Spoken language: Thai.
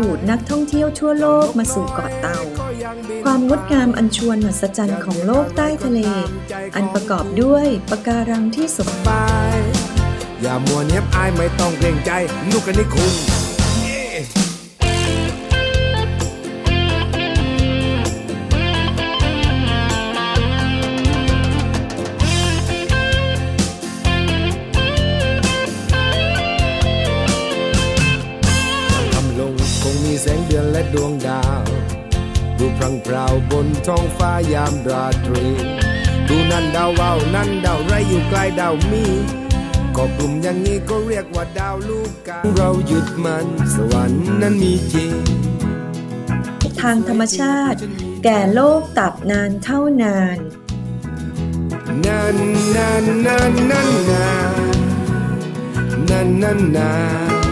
ดูดนักท่องเที่ยวทั่วโลกมาสู่เกาะเต่าความงดงามอันชวนมหัศจรรย์ของโลกใต้ทะเล อันประกอบด้วยปะการังที่สมบูรณ์อย่ามัวเนียบอายไม่ต้องเกรงใจลูกกันนี่คุณ มีแสงเดือนและดวงดาว ดูพรังพราวบนท้องฟ้ายามราตรี ดูนั่นดาวว่าวนั่นดาวไรอยู่ใกล้ดาวมีก็กลุ่มอย่างนี้ก็เรียกว่าดาวลูกกาเราหยุดมันสวรรค์นั้นมีจริง ทางธรรมชาติ แก่โลกตับนานเท่านานนั่นนั่นนั่นนั่นนั่นนั่นนั่นนั่น